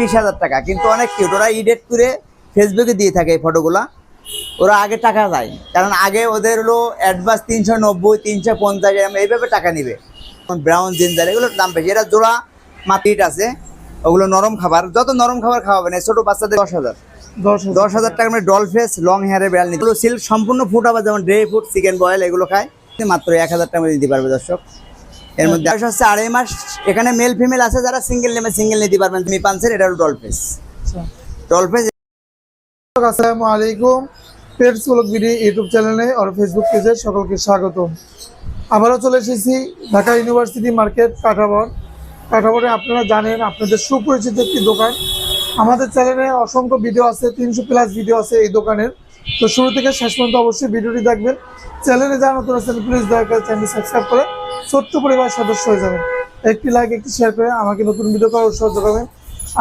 বিশ হাজার টাকা। কিন্তু অনেক কিউট ওরা ইডিট করে ফেসবুকে দিয়ে থাকে এই ফটোগুলা ওরা আগে টাকা দেয় কারণ আগে ওদের হলো অ্যাডভান্স তিনশো নব্বই তিনশো পঞ্চাশ এইভাবে টাকা নিবে। ব্রাউন জিঞ্জার এগুলোর দাম বেশি। এটা জোড়া মাটিট আছে ওগুলো নরম খাবার। যত নরম খাবার খাওয়াবেন ছোটো বাচ্চাদের দশ হাজার। দশ হাজার। টাকা মানে ডল ফেস লং হেয়ারের বিড়াল নিতে। সিল্ক সম্পূর্ণ ফুড আবার যেমন ড্রে ফুড চিকেন বয়েল এগুলো খায়। মাত্র এক হাজার টাকা দিতে পারবে দর্শক। এর মধ্যে বয়স হচ্ছে আড়াই মাস। এখানে মেল ফিমেল আছে যারা সিঙ্গেল নেমে সিঙ্গেল নিতে পারবেন। তুমি পাঞ্চের এটা হলো ডল ফেস আচ্ছা। ডল ফেস আসসালামু আলাইকুম। পেটস ব্লগ ভিডিও ইউটিউব চ্যানেলে আর ফেসবুক পেজে সকলকে স্বাগতম। আবারও চলে এসেছি ঢাকা ইউনিভার্সিটি মার্কেট কাঠাবর কাঠাবরে আপনারা জানেন আপনাদের সুপরিচিত একটি দোকান। আমাদের চ্যানেলে অসংখ্য ভিডিও আছে তিনশো প্লাস ভিডিও আছে এই দোকানের। তো শুরু থেকে শেষ পর্যন্ত অবশ্যই ভিডিওটি দেখবেন। চ্যানেলে যা নতুন আছেন প্লিজ দয়া করে চ্যানেলটি সাবস্ক্রাইব করে ছোট্ট পরিবার সদস্য হয়ে যাবেন। একটি লাইক একটি শেয়ার করে আমাকে নতুন ভিডিও করার উৎসাহ যোগাবেন।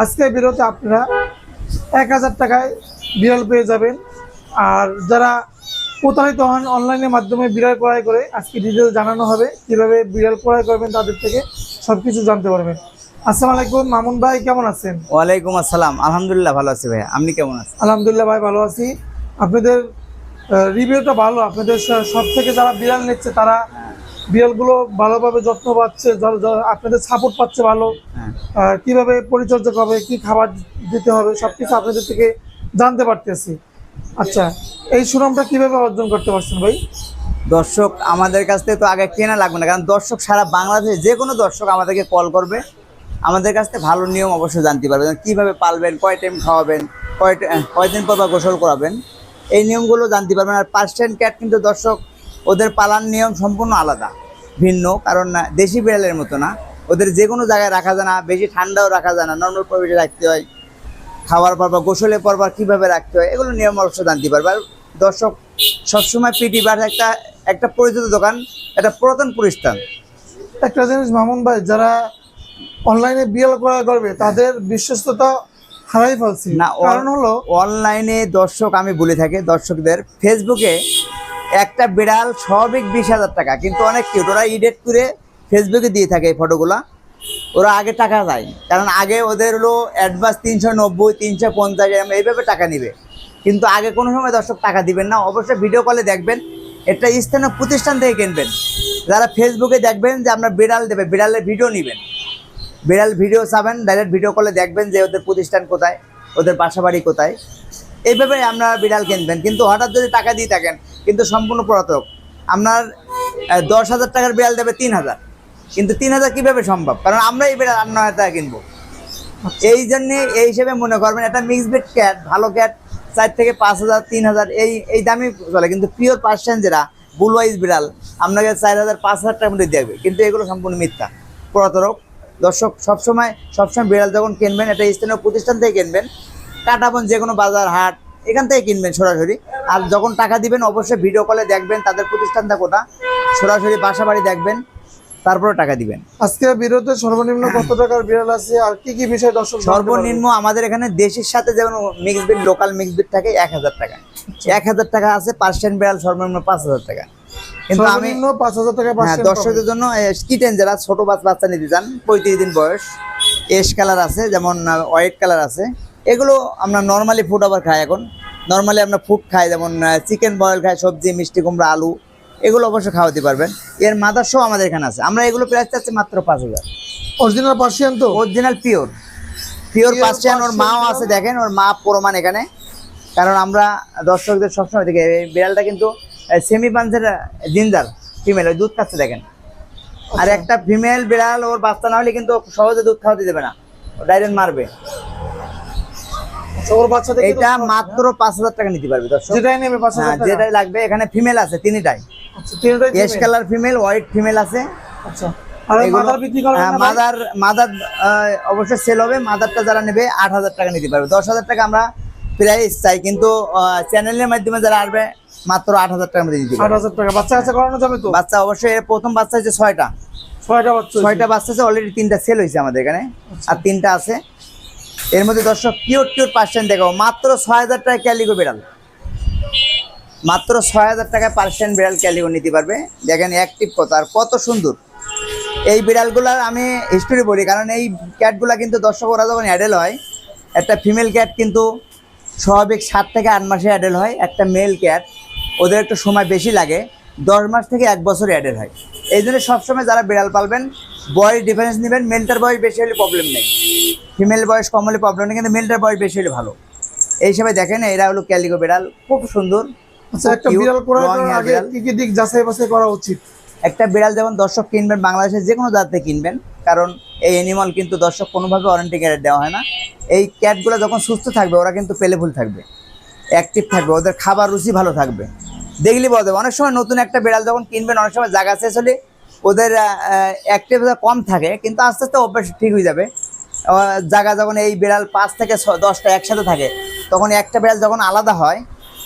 আজকের ভিডিওতে আপনারা এক হাজার টাকায় বিড়াল পেয়ে যাবেন। আর যারা প্রতারিত হন অনলাইনের মাধ্যমে বিড়াল ক্রয় করে আজকে ডিটেল জানানো হবে কীভাবে বিড়াল ক্রয় করবেন তাদের থেকে সব কিছু জানতে পারবেন। আসসালামু আলাইকুম মামুন ভাই কেমন আছেন? ওয়ালাইকুম আসসালাম। আলহামদুলিল্লাহ ভালো আছি ভাই আপনি কেমন আছেন? আলহামদুলিল্লাহ ভাই ভালো আছি। আপনাদের রিভিউটা ভালো। আপনাদের সব থেকে যারা বিড়াল নিচ্ছে তারা বিড়ালগুলো ভালোভাবে যত্ন পাচ্ছে আপনাদের সাপোর্ট পাচ্ছে ভালো। হ্যাঁ। কীভাবে পরিচর্যা করবে কি খাবার দিতে হবে সবকিছু আপনাদের থেকে জানতে পারতেছি। আচ্ছা এই সুনামটা কীভাবে অর্জন করতে পারছেন ভাই? দর্শক আমাদের কাছ থেকে তো আগে কেনা লাগবে না কারণ দর্শক সারা বাংলাদেশে যে কোনো দর্শক আমাদেরকে কল করবে। আমাদের কাছ থেকে ভালো নিয়ম অবশ্যই জানতে পারবে যেমন কীভাবে পালবেন কয় টাইম খাওয়াবেন কয় কয়দিন পর বা গোসল করাবেন। এই নিয়মগুলো জানতে পারবেন আর পার্সিয়ান ক্যাট কিন্তু দর্শক ওদের পালার নিয়ম সম্পূর্ণ আলাদা ভিন্ন কারণ না, দেশি বিড়ালের মতো না। ওদের যে কোনো জায়গায় রাখা যায় না বেশি ঠান্ডাও রাখা যায় না নর্মাল পরিবেশে রাখতে হয়। খাওয়ার পর বা গোসলের পর বা কীভাবে রাখতে হয় এগুলো নিয়ম অবশ্য জানতে পারবে। আর দর্শক সবসময় পিটি বার একটা একটা পরিচিত দোকান একটা পুরাতন প্রতিষ্ঠান। একটা জিনিস মামুন ভাই যারা অনলাইনে বিএল করা করবে তাদের বিশ্বস্ততা হারাই ফেলছি। না, কারণ হলো অনলাইনে দর্শক আমি বলে থাকি দর্শকদের ফেসবুকে একটা বিড়াল স্বাভাবিক বিশ হাজার টাকা, কিন্তু অনেক কিউট ওরা ইডিট করে ফেসবুকে দিয়ে থাকে এই ফটোগুলা ওরা আগে টাকা দেয়, কারণ আগে ওদের হলো অ্যাডভান্স তিনশো নব্বই, তিনশো পঞ্চাশ এইভাবে টাকা নিবে। কিন্তু আগে কোনো সময় দর্শক টাকা দিবেন না, অবশ্যই ভিডিও কলে দেখবেন, একটা স্থানীয় প্রতিষ্ঠান থেকে কিনবেন। যারা ফেসবুকে দেখবেন যে আপনার বিড়াল দেবে, বিড়ালের ভিডিও নেবেন। বিড়াল ভিডিও চাবেন ডাইরেক্ট ভিডিও কলে দেখবেন যে ওদের প্রতিষ্ঠান কোথায়, ওদের বাসাবাড়ি কোথায়। এইভাবে আপনারা বিড়াল কিনবেন, কিন্তু হঠাৎ যদি টাকা দিয়ে থাকেন কিন্তু সম্পূর্ণ পলাতক। আপনার দশ হাজার টাকার বিড়াল দেবে তিন হাজার। কিন্তু তিন হাজার কীভাবে সম্ভব? কারণ আমরা এই বিড়াল আট নয় টাকা কিনবো। এই জন্যে এই হিসেবে মনে করবেন একটা মিক্স বেড ক্যাট ভালো ক্যাট চার থেকে পাঁচ হাজার তিন হাজার এই এই দামই চলে। কিন্তু পিওর পার্সেন্ট যেটা বুল ওয়াইজ বিড়াল আপনাকে চার হাজার পাঁচ হাজার টাকার মধ্যে দেবে। কিন্তু এগুলো সম্পূর্ণ মিথ্যা। পুরাতরক দর্শক সবসময় সবসময় বিড়াল যখন কিনবেন একটা স্থানীয় প্রতিষ্ঠান থেকে কিনবেন। কাটাবন যে কোনো বাজার হাট এখান থেকে কিনবেন সরাসরি। আর যখন টাকা দিবেন অবশ্যই ভিডিও কলে দেখবেন তাদের প্রতিষ্ঠানটা কোথা সরাসরি বাসা বাড়ি দেখবেন তারপরে টাকা দিবেন। আজকে বিরতে সর্বনিম্ন কত টাকার বিড়াল আছে আর কি কি বিষয় দর্শক সর্বনিম্ন আমাদের এখানে দেশের সাথে যেমন mix breed local mix breed থাকে এক হাজার টাকা। এক হাজার টাকা আছে পার্সেন্ট বিড়াল সর্বনিম্ন পাঁচ হাজার টাকা। কিন্তু আমি পাঁচ হাজার টাকা হ্যাঁ দর্শকদের জন্য কিটেন যারা ছোট বাচ্চা বাচ্চা নিতে চান পঁয়ত্রিশ দিন বয়স। এস কালার আছে যেমন হোয়াইট কালার আছে। এগুলো আমরা নর্মালি ফুড আবার খাই এখন। নর্মালি আমরা ফুড খাই যেমন চিকেন বয়েল খাই সবজি মিষ্টি কুমড়া আলু এগুলো অবশ্যই খাওয়াতে পারবেন। এর মাদার শো আমাদের এখানে আছে। আমরা এগুলো প্রাইস চাচ্ছি মাত্র পাঁচ হাজার। অরিজিনাল পার্সিয়ান তো? অরিজিনাল পিওর পিওর পার্সিয়ান ওর মাও আছে দেখেন ওর মা প্রমাণ এখানে। কারণ আমরা দর্শকদের সবসময় দেখি এই বিড়ালটা কিন্তু সেমি পাঞ্চের জিঞ্জার ফিমেল ওই দুধ খাচ্ছে দেখেন। আর আচ্ছা। একটা ফিমেল বিড়াল ওর বাচ্চা না হলে কিন্তু সহজে দুধ খাওয়াতে দেবে না। ডাইরেক্ট মারবে। ওর বাচ্চা এটা মাত্র পাঁচ হাজার টাকা নিতে পারবে। দর্শক যেটাই নেবে পাঁচ হ্যাঁ টাকা। যেটাই লাগবে এখানে ফিমেল আছে তিনটাই। আচ্ছা তিনটাই ash colour female white female আছে। আচ্ছা আর মাদার বিক্রি করবেন না মাদার সেল হবে মাদারটা যারা নেবে আট হাজার টাকা নিতে পারবে। দশ হাজার টাকা আমরা প্রাইস চাই কিন্তু চ্যানেলের মাধ্যমে যারা আসবে মাত্র আট হাজার টাকার মধ্যে নিতে পারবে। টাকা। বাচ্চা করানো যাবে তো? বাচ্চা অবশ্যই প্রথম বাচ্চা হচ্ছে ছয়টা। ছয়টা বাচ্চা ছয়টা বাচ্চা আছে অলরেডি তিনটা সেল হয়েছে আমাদের এখানে। আর তিনটা আছে। এর মধ্যে দর্শক কিউট কিউট পার্সেন্ট দেখাবো। মাত্র ছয় হাজার টাকা ক্যালিগো বিড়াল। মাত্র ছয় হাজার টাকায় পার্সেন্ট বিড়াল ক্যালিগো নিতে পারবে। দেখেন অ্যাক্টিভ কত, আর কত সুন্দর। এই বিড়ালগুলার আমি হিস্টোরি বলি, কারণ এই ক্যাটগুলা কিন্তু দর্শক, ওরা যখন অ্যাডেল হয়, একটা ফিমেল ক্যাট কিন্তু স্বাভাবিক সাত থেকে আট মাসে অ্যাডেল হয়, একটা মেল ক্যাট, ওদের একটু সময় বেশি লাগে, দশ মাস থেকে এক বছর অ্যাডেল হয়। এই জন্য সবসময় যারা বিড়াল পালবেন, বয়স ডিফারেন্স নেবেন মেলটার বয়স বেশি হলে প্রবলেম নেই। ফিমেল বয়স কম হলে প্রবলেম নেই কিন্তু মেলটার বয়স বেশি হলে ভালো। এই হিসাবে দেখেন এরা হলো ক্যালিকো বিড়াল খুব সুন্দর আচ্ছা একটা বিড়াল করার আগে কি কি দিক যাচাই বাছাই করা উচিত? একটা বিড়াল যেমন দর্শক কিনবেন বাংলাদেশের যে কোনো জাতে কিনবেন কারণ এই অ্যানিমাল কিন্তু দর্শক কোনোভাবে ওয়ারেন্টি গ্যারেন্টি দেওয়া হয় না। এই ক্যাটগুলো যখন সুস্থ থাকবে ওরা কিন্তু পেলেফুল থাকবে অ্যাক্টিভ থাকবে ওদের খাবার রুচি ভালো থাকবে। দেখলি বলা যাবে অনেক সময় নতুন একটা বিড়াল যখন কিনবেন অনেক সময় জায়গা শেষ হলে ওদের অ্যাক্টিভ কম থাকে কিন্তু আস্তে আস্তে অভ্যাস ঠিক হয়ে যাবে। জায়গা যখন এই বিড়াল পাঁচ থেকে ছ- দশটা একসাথে থাকে তখন একটা বিড়াল যখন আলাদা হয়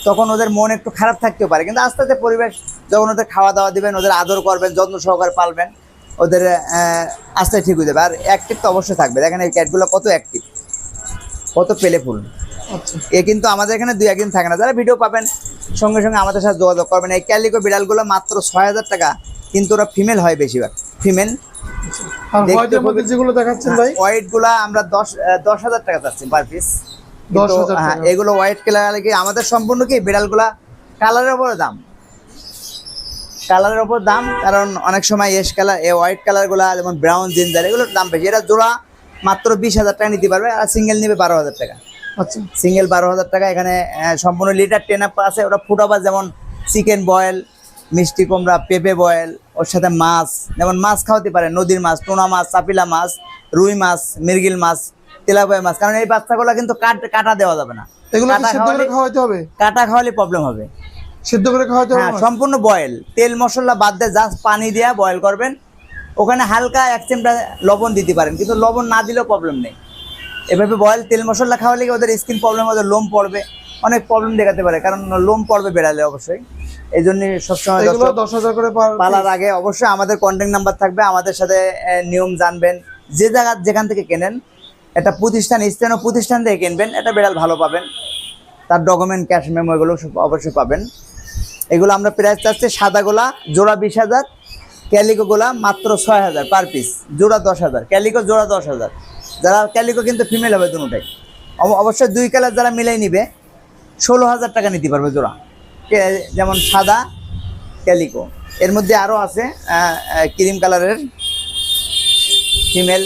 তখন ওদের মন একটু খারাপ থাকতেও পারে। কিন্তু আস্তে আস্তে পরিবেশ যখন ওদের খাওয়া দাওয়া দিবেন ওদের আদর করবেন যত্ন সহকারে পালবেন ওদের আস্তে ঠিক হয়ে যাবে। আর অ্যাক্টিভ তো অবশ্যই থাকবে। দেখেন এই ক্যাটগুলো কত অ্যাক্টিভ কত পেলেফুল আচ্ছা। এ কিন্তু আমাদের এখানে দুই একদিন থাকে না। যারা ভিডিও পাবেন সঙ্গে সঙ্গে আমাদের সাথে যোগাযোগ করবেন। এই ক্যালিকো বিড়ালগুলো মাত্র ছয় হাজার টাকা কিন্তু ওরা ফিমেল হয় বেশিরভাগ। ফিমেল। আর দেখতে হোয়াইটের মধ্যে খুবই- যেগুলো দেখাচ্ছেন ভাই? হোয়াইটগুলা আমরা দশ দশ হাজার টাকা চাচ্ছি পার পিস 10,000 এগুলো হোয়াইট কালার কি? আমাদের সম্পূর্ণ কি বিড়ালগুলা কালারের উপরে দাম। কালারের উপর দাম কারণ অনেক সময় এস কালার এ হোয়াইট কালারগুলা যেমন ব্রাউন জিঞ্জার এগুলোর দাম বেশি। এটা জোড়া মাত্র বিশ হাজার টাকা নিতে পারবে আর সিঙ্গেল নিবে বারো হাজার টাকা। আচ্ছা। সিঙ্গেল বারো হাজার টাকা এখানে সম্পূর্ণ লিটার টেন আপ আছে। ওটা ফুটাবার যেমন চিকেন বয়েল মিষ্টি কুমড়া পেঁপে বয়েল ওর সাথে মাছ যেমন মাছ খাওয়াতে পারে নদীর মাছ টোনা মাছ চাপিলা মাছ রুই মাছ মিরগিল মাছ তেলাপিয়া মাছ কারণ এই বাচ্চাগুলো কিন্তু কাটা দেওয়া যাবে না। কাটা খাওয়ালে হবে? কাটা খাওয়ালে প্রবলেম হবে। সিদ্ধ করে খাওয়াইতে হবে হ্যাঁ সম্পূর্ণ বয়েল। তেল মশলা বাদ দিয়ে জাস্ট পানি দিয়ে বয়েল করবেন। ওখানে হালকা এক চিমটা লবণ দিতে পারেন কিন্তু লবণ না দিলেও প্রবলেম নেই। এভাবে বয়েল তেল মশলা খাওয়ালে কি ওদের স্কিন প্রবলেম ওদের লোম পড়বে। অনেক প্রবলেম দেখাতে পারে কারণ লোম পড়বে বেড়ালে অবশ্যই। এই জন্য সবসময় দশ হাজার করে পার পালার আগে অবশ্যই আমাদের কন্ট্যাক্ট নাম্বার থাকবে আমাদের সাথে নিয়ম জানবেন। যে জায়গা যেখান থেকে কেনেন একটা প্রতিষ্ঠান স্থানীয় প্রতিষ্ঠান থেকে কিনবেন এটা বিড়াল ভালো পাবেন। তার ডকুমেন্ট ক্যাশ মেমো এগুলো অবশ্যই পাবেন। এগুলো আমরা প্রাইস চাচ্ছি সাদাগোলা জোড়া বিশ হাজার ক্যালিকো ক্যালিকোগুলা মাত্র ছয় হাজার পার পিস জোড়া দশ হাজার ক্যালিকো জোড়া দশ হাজার। যারা ক্যালিকো কিন্তু ফিমেল হবে দুটাই। অবশ্যই দুই কালার যারা মিলাই নিবে ষোলো হাজার টাকা নিতে পারবে জোড়া। যেমন সাদা ক্যালিকো। এর মধ্যে আরও আছে ক্রিম কালারের ফিমেল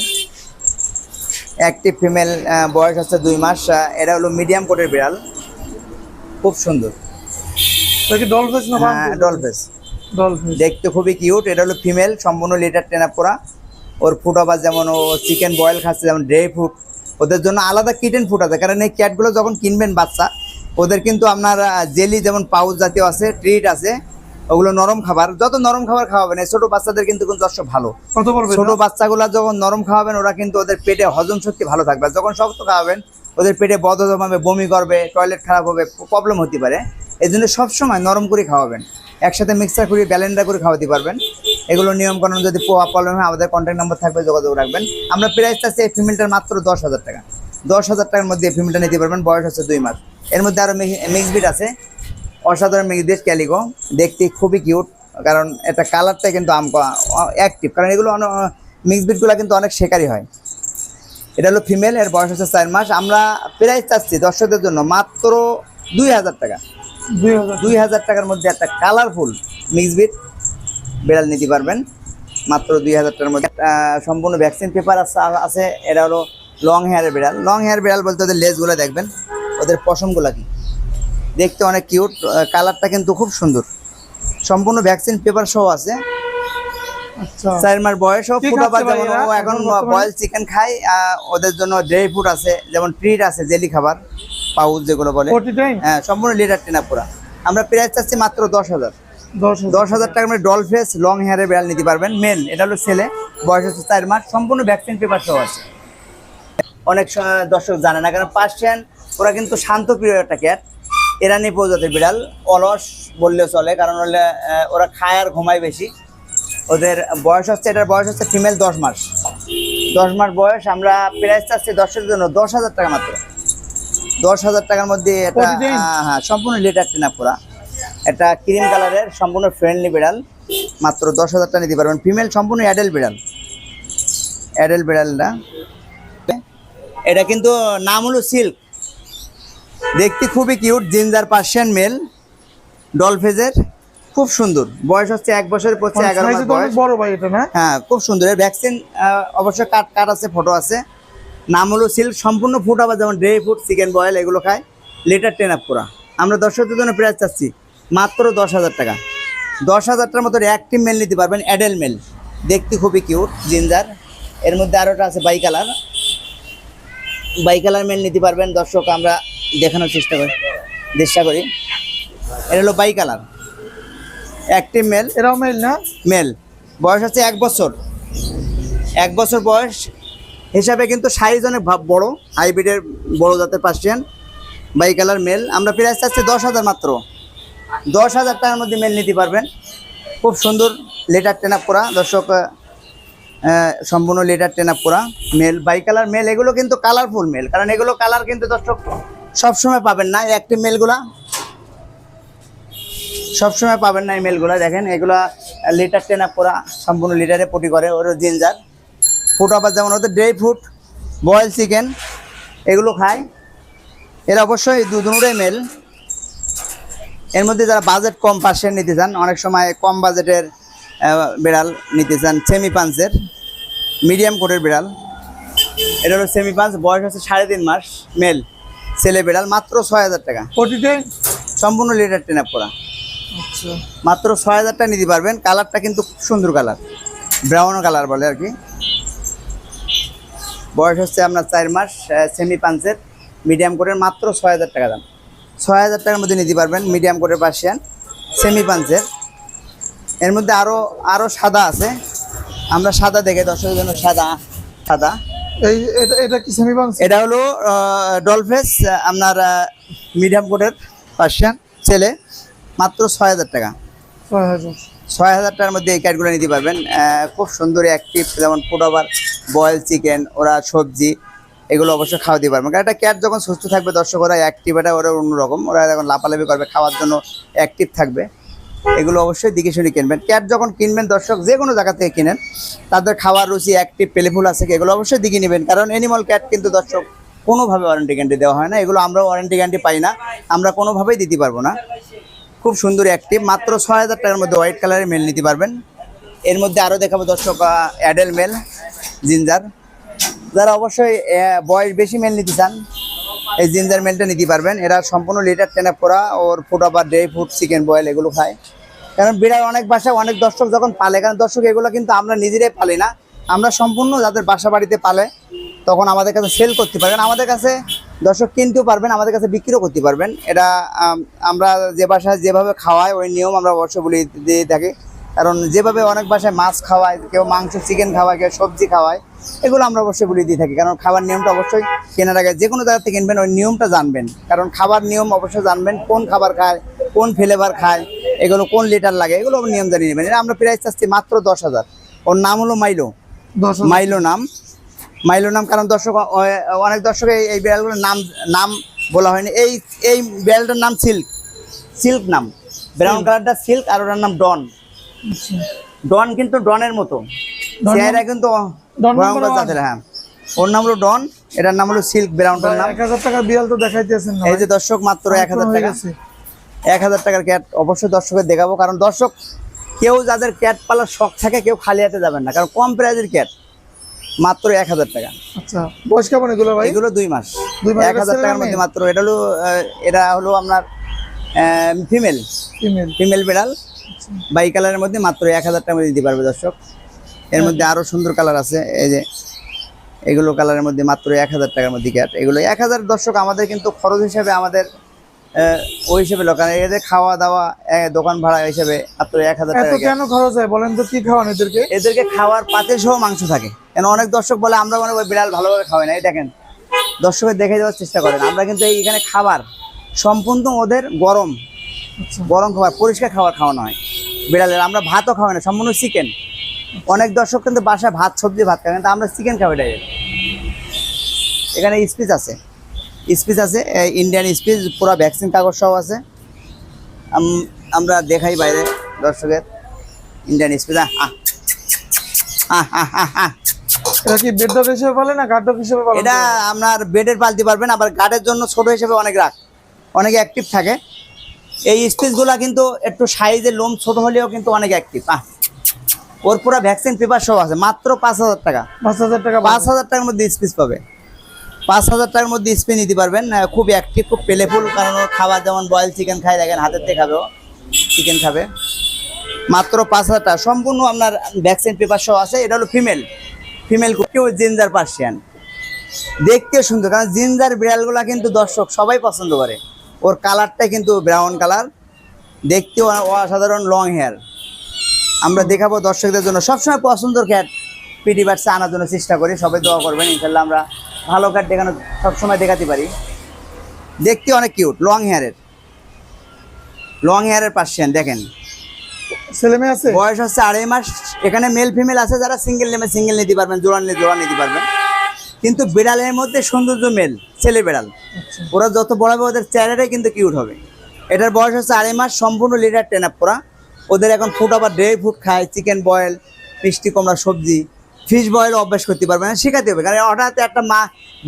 একটি ফিমেল বয়স হচ্ছে দুই মাস এরা হলো মিডিয়াম কোটের বিড়াল। খুব সুন্দর। এটা ডলফেস না ডলফেস ডলফেস দেখতে খুবই কিউট এটা হলো ফিমেল সম্পূর্ণ লিটার টেনা পরা ওর ফুড আবার যেমন ও চিকেন বয়েল খাচ্ছে যেমন ড্রাই ফুড ওদের জন্য আলাদা কিটেন ফুড আছে কারণ এই ক্যাটগুলো যখন কিনবেন বাচ্চা ওদের কিন্তু আপনার জেলি যেমন পাউচ জাতীয় আছে ট্রিট আছে ওগুলো নরম খাবার। যত নরম খাবার খাওয়াবেন এই ছোটো বাচ্চাদের কিন্তু দর্শক ভালো। ছোট? বাচ্চাগুলা যখন নরম খাওয়াবেন ওরা কিন্তু ওদের পেটে হজম শক্তি ভালো থাকবে। যখন শক্ত খাওয়াবেন ওদের পেটে বদ জমাবে বমি করবে টয়লেট খারাপ হবে প্রবলেম হতে পারে। এই জন্য সবসময় নরম করে খাওয়াবেন। একসাথে মিক্সার করে ব্যালেন্ডার করে খাওয়াতে পারবেন। এগুলো নিয়ম কানুন যদি প্রবলেম হয় আমাদের কন্ট্যাক্ট নাম্বার থাকবে যোগাযোগ রাখবেন। আমরা প্রাইস চাচ্ছি এই ফিমেলটার মাত্র দশ হাজার টাকা। দশ হাজার টাকার মধ্যে ফিমেলটা নিতে পারবেন বয়স হচ্ছে দুই মাস। এর মধ্যে আরও মিক্স বিট আছে। অসাধারণ মিক্স বিট ক্যালিগো দেখতে খুবই কিউট কারণ এটা কালারটা কিন্তু আম অ্যাক্টিভ কারণ এগুলো মিক্স বিটগুলো কিন্তু অনেক শেকারি হয়। এটা হলো ফিমেল এর বয়স হচ্ছে চার মাস। আমরা প্রাইস চাচ্ছি দর্শকদের জন্য মাত্র দুই হাজার টাকা। দুই হাজার। টাকার মধ্যে একটা কালারফুল মিক্স বিট বিড়াল নিতে পারবেন। মাত্র দুই হাজার টাকার মধ্যে। সম্পূর্ণ ভ্যাকসিন পেপার আছে আছে। এটা হলো লং হেয়ারের বিড়াল। লং হেয়ার বিড়াল বলতে ওদের লেজগুলো দেখবেন ওদের পশমগুলো কি? দেখতে অনেক কিউট কালারটা কিন্তু খুব সুন্দর। সম্পূর্ণ ভ্যাকসিন পেপার সহ আছে। আচ্ছা। চার মাস বয়স যেমন ও এখন বয়েল চিকেন খায় ওদের জন্য ড্রাই ফ্রুট আছে যেমন ট্রিট আছে জেলি খাবার পাউচ যেগুলো বলে। হ্যাঁ সম্পূর্ণ লিটার টেনা পুরা। আমরা প্রাইস চাচ্ছি মাত্র দশ হাজার। দশ হাজার। দশ হাজার টাকার মধ্যে ডল ফেস লং হেয়ারের বিড়াল নিতে পারবেন। মেল এটা হলো ছেলে বয়স হচ্ছে চার মাস সম্পূর্ণ ভ্যাকসিন পেপার সহ আছে। অনেক দর্শক জানে না কারণ পার্সিয়ান ওরা কিন্তু শান্ত প্রিয় একটা ক্যাট এরানি প্রজাতির বিড়াল অলস বললে চলে কারণ হলে ওরা খায় আর ঘুমায় বেশি। ওদের বয়স হচ্ছে এটার বয়স হচ্ছে ফিমেল দশ মাস। দশ মাস বয়স আমরা প্রাইস চাচ্ছি দশের জন্য দশ হাজার টাকা মাত্র। দশ হাজার টাকার মধ্যে এটা? আহ, হ্যাঁ সম্পূর্ণ লিটার টেনা পুরা একটা ক্রিম কালারের সম্পূর্ণ ফ্রেন্ডলি বিড়াল। মাত্র দশ হাজার টাকা নিতে পারবেন। ফিমেল সম্পূর্ণ অ্যাডেল বিড়াল। অ্যাডেল বিড়ালটা। এটা কিন্তু নাম হলো সিল্ক। দেখতে খুবই কিউট জিঞ্জার পার্সিয়ান মেল ডলফেজের খুব সুন্দর। বয়স হচ্ছে এক বছরের পড়ছে এগারো মাস তো অনেক বয়স। বড় ভাই এটা না? হ্যাঁ খুব সুন্দর। এর ভ্যাকসিন অবশ্য কাট কাট আছে ফটো আছে। নাম হলো সিল্ক সম্পূর্ণ ফুড আবার যেমন ড্রাই ফুড চিকেন বয়েল এগুলো খায়। লিটার টেন আপ করা। আমরা দর্শকদের জন্য প্রাইস চাচ্ছি মাত্র দশ হাজার টাকা। দশ হাজারটার মতো অ্যাক্টিভ মেল নিতে পারবেন অ্যাডেল মেল দেখতে খুবই কিউট জিঞ্জার। এর মধ্যে আরোটা আছে bi colour bi colour male নিতে পারবেন। দর্শক আমরা দেখানোর চেষ্টা করি চেষ্টা করি। এটা হলো বাই কালার একটি মেল এরাও মেল না? মেল বয়স আছে এক বছর। এক বছর বয়স হিসাবে কিন্তু সাইজ অনেক ভাব- বড়। হাইব্রিডের বড় জাতের পার্সিয়ান বাই কালার মেল আমরা প্রাইস চাচ্ছি দশ হাজার মাত্র। দশ হাজার টাকার মধ্যে মেল নিতে পারবেন। খুব সুন্দর লেটার টেন আপ করা। দর্শক সম্পূর্ণ লেটার টেন আপ করা মেল বাই কালার মেল এগুলো কিন্তু কালারফুল মেল কারণ এগুলো কালার কিন্তু দর্শক সবসময় পাবেন না একটি মেলগুলা সবসময় পাবেন না এই মেলগুলো দেখেন, এগুলা লিটার টেন আপ করা সম্পূর্ণ লিটারে পটি করে, ওর জিঞ্জার ফুড আবার যেমন ওদের ড্রাই ফ্রুট বয়েল চিকেন এগুলো খায়। এর অবশ্যই দু মেল এর মধ্যে যারা বাজেট কম পার্সেন্ট নিতে চান, অনেক সময় কম বাজেটের বিড়াল নিতে চান সেমি পাঞ্চের মিডিয়াম কোটের বিড়াল। এটা হলো সেমি পাঞ্চ বয়স হচ্ছে সাড়ে তিন মাস মেল ছেলে বিড়াল মাত্র ছয় হাজার টাকা। সম্পূর্ণ লিটার টেন আপ করা আচ্ছা। মাত্র ছয় হাজার টাকা নিতে পারবেন কালারটা কিন্তু খুব সুন্দর কালার ব্রাউন কালার বলে আর কি। বয়স হচ্ছে আপনার চার মাস সেমি পাঞ্চের মিডিয়াম কোটের মাত্র ছয় হাজার টাকা দাম। ছয় হাজার টাকার মধ্যে নিতে পারবেন মিডিয়াম কোটের পার্সিয়ান সেমি পাঞ্চের এর মধ্যে আরও আরও সাদা আছে। আমরা সাদা দেখে দর্শকের জন্য সাদা সাদা। এই এটা এটা কি সেমি বাংস এটা হলো ডলফেস আপনার মিডিয়াম কোটের পার্সিয়ান ছেলে মাত্র ছয় হাজার টাকা। ছয় হাজার। ছয় হাজার টাকার মধ্যে এই ক্যাটগুলো নিতে পারবেন। খুব সুন্দর অ্যাক্টিভ যেমন ফুটওভার বয়েল চিকেন ওরা সবজি এগুলো অবশ্যই খাওয়া দিতে পারবেন। কারণ একটা ক্যাট যখন সুস্থ থাকবে দর্শক ওরা অ্যাক্টিভ এটা ওরা অন্যরকম। ওরা যখন লাপালাপি করবে খাওয়ার জন্য অ্যাক্টিভ থাকবে। এগুলো অবশ্যই দিকে শুনে কিনবেন। ক্যাট যখন কিনবেন, দর্শক যে কোনো জায়গা থেকে কিনেন, তাদের খাওয়ার রুচি অ্যাক্টিভ পেলেফুল আছে এগুলো অবশ্যই দিকে নেবেন। কারণ অ্যানিমাল ক্যাট কিন্তু দর্শক কোনোভাবে ওয়ারেন্টি গ্যারান্টি দেওয়া হয় না। এগুলো আমরা ওয়ারেন্টি গ্যারান্টি পাই না। আমরা কোনোভাবেই দিতে পারব না। খুব সুন্দর অ্যাক্টিভ মাত্র ছয় হাজার টাকার মধ্যে হোয়াইট কালারের মেল নিতে পারবেন। এর মধ্যে আরও দেখাবো দর্শক অ্যাডেল মেল জিঞ্জার যারা অবশ্যই বয়স বেশি মেল নিতে চান এই জিঞ্জার মেলটা নিতে পারবেন। এরা সম্পূর্ণ লিটার টেন করা, ওর ফুড আবার ড্রাই ফুড চিকেন বয়েল এগুলো খায়। কারণ বিড়াল অনেক বাসায় অনেক দর্শক যখন পালে, কারণ দর্শক এগুলো কিন্তু আমরা নিজেরাই পালি না, আমরা সম্পূর্ণ যাদের বাসা বাড়িতে পালে, তখন আমাদের কাছে সেল করতে পারবেন। আমাদের কাছে দর্শক কিনতেও পারবেন, আমাদের কাছে বিক্রিও করতে পারবেন। এটা আমরা যে বাসায় যেভাবে খাওয়াই, ওই নিয়ম আমরা অবশ্যই বলে দিয়ে থাকি। কারণ যেভাবে অনেক বাসায় মাছ খাওয়ায় কেউ মাংস চিকেন খাওয়ায় কেউ সবজি খাওয়ায় এগুলো আমরা অবশ্যই বলে দিয়ে থাকি। কারণ খাবার নিয়মটা অবশ্যই কেনার আগে যে কোনো জায়গা থেকে কিনবেন ওই নিয়মটা জানবেন। কারণ খাবার নিয়ম অবশ্যই জানবেন কোন খাবার খায় কোন ফ্লেভার খায় এগুলো কোন লিটার লাগে এগুলো নিয়ম জানিয়ে নেবেন। এটা আমরা প্রাইস চাচ্ছি মাত্র দশ হাজার। ওর নাম হলো মাইলো। দশ মাইলো নাম। মাইলো নাম কারণ দর্শক অনেক দর্শক এই- বিড়ালগুলোর নাম নাম বলা হয়নি। এই এই বিড়ালটার নাম সিল্ক। সিল্ক নাম। ব্রাউন কালারটা সিল্ক আর ওটার নাম ডন। ডন কিন্তু ডনের মতো। ডন চেহারা কিন্তু ভয়ঙ্কর জাতের হ্যাঁ। ওর নাম হলো ডন এটার নাম হলো সিল্ক ব্রাউনটার নাম। এক হাজার টাকার বিড়াল তো দেখাইতেছেন এই যে দর্শক মাত্র এক হাজার টাকা। এক হাজার টাকার ক্যাট অবশ্যই দর্শকের দেখাবো কারণ দর্শক কেউ যাদের ক্যাট পালার শখ থাকে কেউ খালি হাতে যাবেন না কারণ কম প্রাইজের ক্যাট মাত্র এক হাজার টাকা। আচ্ছা বয়স কেমন এগুলো ভাই? এগুলো দুই মাস। এক হাজার টাকার মধ্যে মাত্র। এটা হলো এটা হলো আপনার ফিমেল ফিমেল ফিমেল বিড়াল। বাই কালারের মধ্যে মাত্র এক হাজার টাকা দিতে পারবে দর্শক। এর মধ্যে আরও সুন্দর কালার আছে এই যে এগুলো কালারের মধ্যে মাত্র এক হাজার টাকার মধ্যে ক্যাট এগুলো এক হাজার দর্শক আমাদের কিন্তু খরচ হিসাবে আমাদের ওই হিসেবে লোক কারণ এদের খাওয়া দাওয়া দোকান ভাড়া হিসেবে মাত্র এক হাজার টাকা। কেন খরচ হয় বলেন তো কি খাওয়ান এদেরকে? এদেরকে খাওয়ার পাতে সহ মাংস থাকে। কেন অনেক দর্শক বলে আমরা মনে ওই বিড়াল ভালোভাবে খাওয়াই না। এই দেখেন দর্শকের দেখে যাওয়ার চেষ্টা করেন। আমরা কিন্তু এই এখানে খাবার সম্পূর্ণ ওদের গরম। গরম খাবার পরিষ্কার খাবার খাওয়ানো হয় বিড়ালের আমরা ভাতও খাওয়াই না সম্পূর্ণ চিকেন অনেক দর্শক কিন্তু বাসায় ভাত সবজি ভাত খায় কিন্তু আমরা চিকেন খাওয়াই ডাইরেক্ট এখানে স্পিচ আছে। স্পিচ আছে ইন্ডিয়ান স্পিচ পুরো ভ্যাকসিন কাগজ সব আছে। আমরা দেখাই বাইরে দর্শকের। ইন্ডিয়ান স্পিচ এটা কি বেড ডগ হিসেবে পালে না গার্ড ডগ হিসেবে পালে এটা আপনার বেডের পালতে পারবেন আবার গার্ডের জন্য ছোট হিসেবে অনেক রাখ। অনেক অ্যাক্টিভ থাকে। এই স্পেসগুলো কিন্তু একটু সাইজের লোম ছোট হলেও কিন্তু অনেক অ্যাক্টিভ আহ ওর পুরো ভ্যাকসিন পেপার সব আছে মাত্র পাঁচ হাজার টাকা। পাঁচ হাজার টাকা পাঁচ হাজার টাকার মধ্যে স্পেস পাবে। পাঁচ হাজার টাকার মধ্যে স্পে নিতে পারবেন খুব অ্যাক্টিভ খুব পেলেফুল কারণ ওর খাবার যেমন বয়েল চিকেন খায় দেখেন হাতের থেকে খাবে চিকেন খাবে। মাত্র পাঁচ হাজার টাকা। সম্পূর্ণ আপনার ভ্যাকসিন পেপার সহ আছে এটা হলো ফিমেল ফিমেল কেউ জিঞ্জার পার্সিয়ান দেখতে সুন্দর কারণ জিঞ্জার বিড়ালগুলা কিন্তু দর্শক সবাই পছন্দ করে। ওর কালারটা কিন্তু ব্রাউন কালার। দেখতে অসাধারণ লং হেয়ার আমরা দেখাবো দর্শকদের জন্য। সবসময় পছন্দর ক্যাট পিটি বার্সে আনার জন্য চেষ্টা করি। সবাই দোয়া করবেন ইনশাল্লাহ আমরা ভালো ক্যাট দেখানো সবসময় দেখাতে পারি। দেখতে অনেক কিউট লং হেয়ারের লং হেয়ারের পার্সিয়ান দেখেন। ছেলে মেয়ে আছে? বয়স হচ্ছে আড়াই মাস। এখানে মেল ফিমেল আছে যারা সিঙ্গেল নেমে সিঙ্গেল নিতে পারবেন জোড়া নিয়ে জোড়া নিতে পারবেন। কিন্তু বিড়ালের মধ্যে সৌন্দর্য মেল ছেলে বিড়াল। ওরা যত বড় হবে ওদের চেহারাটাই কিন্তু কিউট হবে। এটার বয়স হচ্ছে আড়াই মাস সম্পূর্ণ লিটার টেন আপ করা। ওদের এখন ফুড আবার ড্রাই ফুড খায় চিকেন বয়েল মিষ্টি কুমড়া সবজি। ফিশ বয়েল অভ্যাস করতে পারবে না শেখাতে হবে। কারণ হঠাৎ একটা মা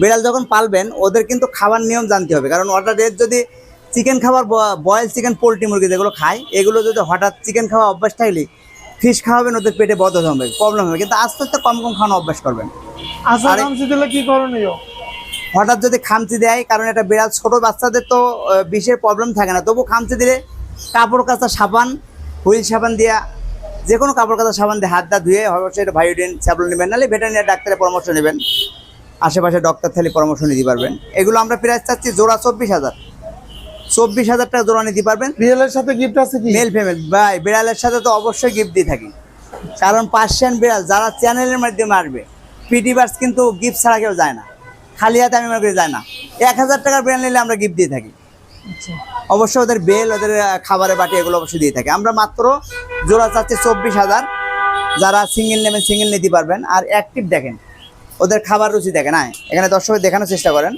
বিড়াল যখন পালবেন ওদের কিন্তু খাবার নিয়ম জানতে হবে। কারণ হঠাৎ এর যদি চিকেন খাবার বয়েল চিকেন পোলট্রি মুরগি যেগুলো খায় এগুলো যদি হঠাৎ চিকেন খাওয়া অভ্যাস থাকলে ফিশ খাওয়াবেন ওদের পেটে বদ হবে প্রবলেম হবে। কিন্তু আস্তে আস্তে কম কম খাওয়ানো অভ্যাস করবেন। দিলে কি করণীয়? হঠাৎ যদি খামচি দেয় কারণ এটা বিড়াল ছোট বাচ্চাদের তো বিষের প্রবলেম থাকে না। তবু খামচি দিলে কাপড় কাচা সাবান হুইল সাবান দিয়া যে কোনো কাপড় কাচা সাবান দিয়ে হাত দা ধুয়ে অবশ্যই এটা ভাইওডিন সাবল নেবেন। নাহলে ভেটেরিনারি ডাক্তারের পরামর্শ নেবেন। আশেপাশে ডক্টর থেকে পরামর্শ নিতে পারবেন। এগুলো আমরা প্রায় চাচ্ছি জোড়া চব্বিশ হাজার। চব্বিশ হাজার টাকা জোড়া নিতে পারবেন। রিয়েলের সাথে গিফট আছে কি? মেল ফিমেল ভাই বিড়ালের সাথে তো অবশ্যই গিফট দিয়ে থাকি। কারণ পার্সিয়ান বিড়াল যারা চ্যানেলের মাধ্যমে আসবে পিটি বার্স কিন্তু গিফট ছাড়া কেউ যায় না। খালি হাতে আমি মনে করি যায় না। এক হাজার টাকার বিড়াল নিলে আমরা গিফট দিয়ে থাকি। আচ্ছা। অবশ্যই ওদের বেল ওদের খাবারের বাটি এগুলো অবশ্যই দিয়ে থাকি। আমরা মাত্র জোড়া চাচ্ছি চব্বিশ হাজার। যারা সিঙ্গেল নেবেন সিঙ্গেল নিতে পারবেন। আর অ্যাক্টিভ দেখেন ওদের খাবার রুচি দেখেন। হ্যাঁ এখানে দর্শক দেখানোর চেষ্টা করেন।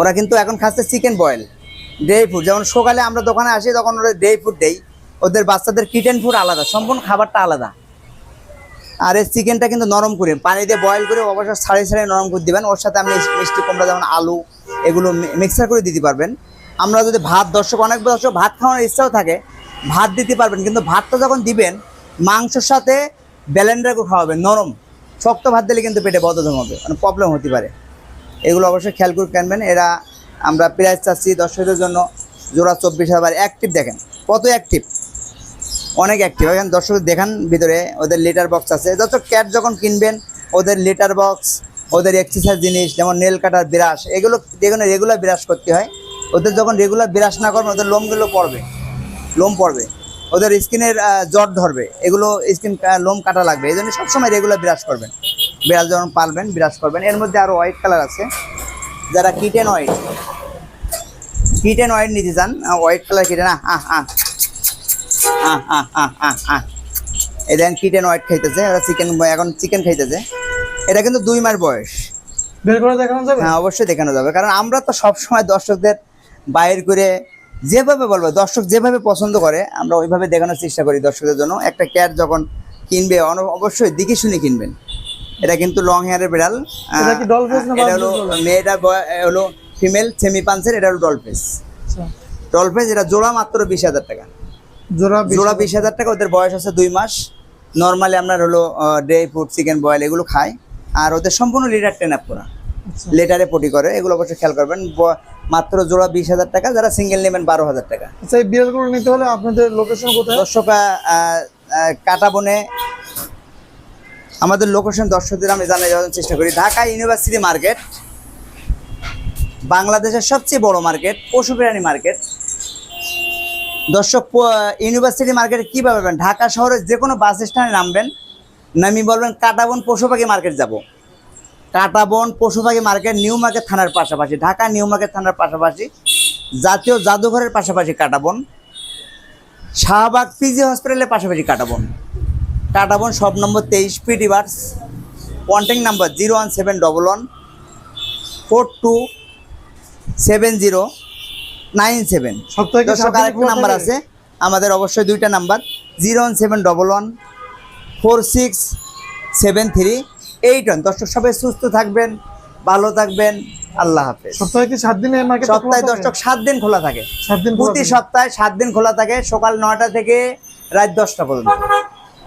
ওরা কিন্তু এখন খাচ্ছে চিকেন বয়েল ড্রাই ফুড যেমন সকালে আমরা দোকানে আসি, তখন ওরা ড্রাই ফুড দেই। ওদের বাচ্চাদের কিটেন ফুড আলাদা, সম্পূর্ণ খাবারটা আলাদা। আর এই চিকেনটা কিন্তু নরম করে, পানি দিয়ে বয়েল করে অবশ্যই সাড়ে সাড়ে নরম করে দিবেন। ওর সাথে আপনি মিষ্টি কুমড়া, যেমন আলু, এগুলো মিক্সার করে দিতে পারবেন। আমরা যদি ভাত, দর্শক, অনেক দর্শক ভাত খাওয়ানোর ইচ্ছাও থাকে, ভাত দিতে পারবেন। কিন্তু ভাতটা যখন দিবেন, মাংসের সাথে ব্যালেন্ডার করে খাওয়াবেন, নরম। শক্ত ভাত দিলে কিন্তু পেটে বদহজম হবে মানে প্রবলেম হতে পারে। এগুলো অবশ্যই খেয়াল করে কিনবেন এরা আমরা প্রাইস চাচ্ছি দর্শকদের জন্য জোড়া চব্বিশ হাজার। অ্যাক্টিভ দেখেন, কত অ্যাক্টিভ অনেক অ্যাক্টিভ এখানে দর্শক দেখান ভিতরে, ওদের লিটার বক্স আছে। যত ক্যাট যখন কিনবেন, ওদের লিটার বক্স ওদের এক্সারসাইজ জিনিস, যেমন নেল কাটার বিরাস এগুলো যেগুলো রেগুলার বিরাস করতে হয়। ওদের যখন রেগুলার বিরাস না করবেন, ওদের লোমগুলো পড়বে। লোম পড়বে। ওদের স্কিনের জট ধরবে। এগুলো স্কিন লোম কাটা লাগবে। এই জন্য সবসময় রেগুলার বিরাস করবেন। বিড়াল যখন পালবেন বিরাস করবেন। এর মধ্যে আরও হোয়াইট কালার আছে। যারা কিটেন হোয়াইট কিটেন হোয়াইট নিতে চান হোয়াইট কালার কিটেন আহ আহ আহ আহ আহ আহ আহ আহ। এই দেখেন কিটেন হোয়াইট খাইতেছে ওরা চিকেন এখন চিকেন খাইতেছে। এটা কিন্তু দুই মাস বয়স। বের করে দেখানো যাবে? হ্যাঁ অবশ্যই দেখানো যাবে কারণ আমরা তো সবসময় দর্শকদের বাইর করে যেভাবে বলব দর্শক যেভাবে পছন্দ করে আমরা ওইভাবে দেখানোর চেষ্টা করি দর্শকদের জন্য। একটা ক্যাট যখন কিনবে অবশ্যই দিকে শুনে কিনবেন। এটা কিন্তু লং হেয়ারের বিড়াল। এটা কি doll face না এটা হলো মেয়েটা হলো ফিমেল সেমি পাঞ্চের এটা হলো ডলফেস আচ্ছা। ডলফেস এটা জোড়া মাত্র বিশ হাজার টাকা। জোড়া বিশ জোড়া হাজার। বিশ হাজার টাকা ওদের বয়স আছে দুই মাস। নর্মালি আপনার হলো ড্রাই ফুড চিকেন বয়েল এগুলো খায় আর ওদের সম্পূর্ণ লিটার টেন আপ করা। আচ্ছা। লেটারে পটি করে এগুলো অবশ্যই খেয়াল করবেন। মাত্র জোড়া বিশ হাজার টাকা যারা সিঙ্গেল নেবেন বারো হাজার টাকা। আচ্ছা এই বিড়ালগুলো নিতে হলে আপনাদের লোকেশন কোথায়? দর্শক কাটা বনে আমাদের লোকেশন দর্শকদের আমি জানিয়ে দেওয়ার চেষ্টা করি। ঢাকা ইউনিভার্সিটি মার্কেট বাংলাদেশের সবচেয়ে বড় মার্কেট পশু প্রাণী মার্কেট দর্শক ইউনিভার্সিটি মার্কেটে কীভাবে পাবেন ঢাকা শহরের যে কোনো বাস স্ট্যান্ডে নামবেন। নামি বলবেন, কাটাবন পশু পাখি মার্কেট যাব। কাটাবন পশু পাখি মার্কেট নিউ মার্কেট থানার পাশাপাশি, ঢাকা নিউ মার্কেট থানার পাশাপাশি, জাতীয় জাদুঘরের পাশাপাশি কাটাবন। শাহবাগ পিজি হসপিটালের পাশাপাশি কাটাবন। কাটাবন সব নম্বর তেইশ পি burst contact number zero one seven double one four two seven zero nine seven সপ্তাহে দর্শক আরেকটা নাম্বার আছে। আমাদের অবশ্যই দুইটা number zero one seven double one four six seven three eight one দর্শক সবাই সুস্থ থাকবেন ভালো থাকবেন আল্লাহ হাফেজ। সপ্তাহে কি সাত দিনে মার্কেট সপ্তাহে দর্শক সাত দিন খোলা থাকে। সাত দিন প্রতি সপ্তাহে সাত দিন খোলা থাকে। সকাল নয়টা থেকে রাত দশটা পর্যন্ত।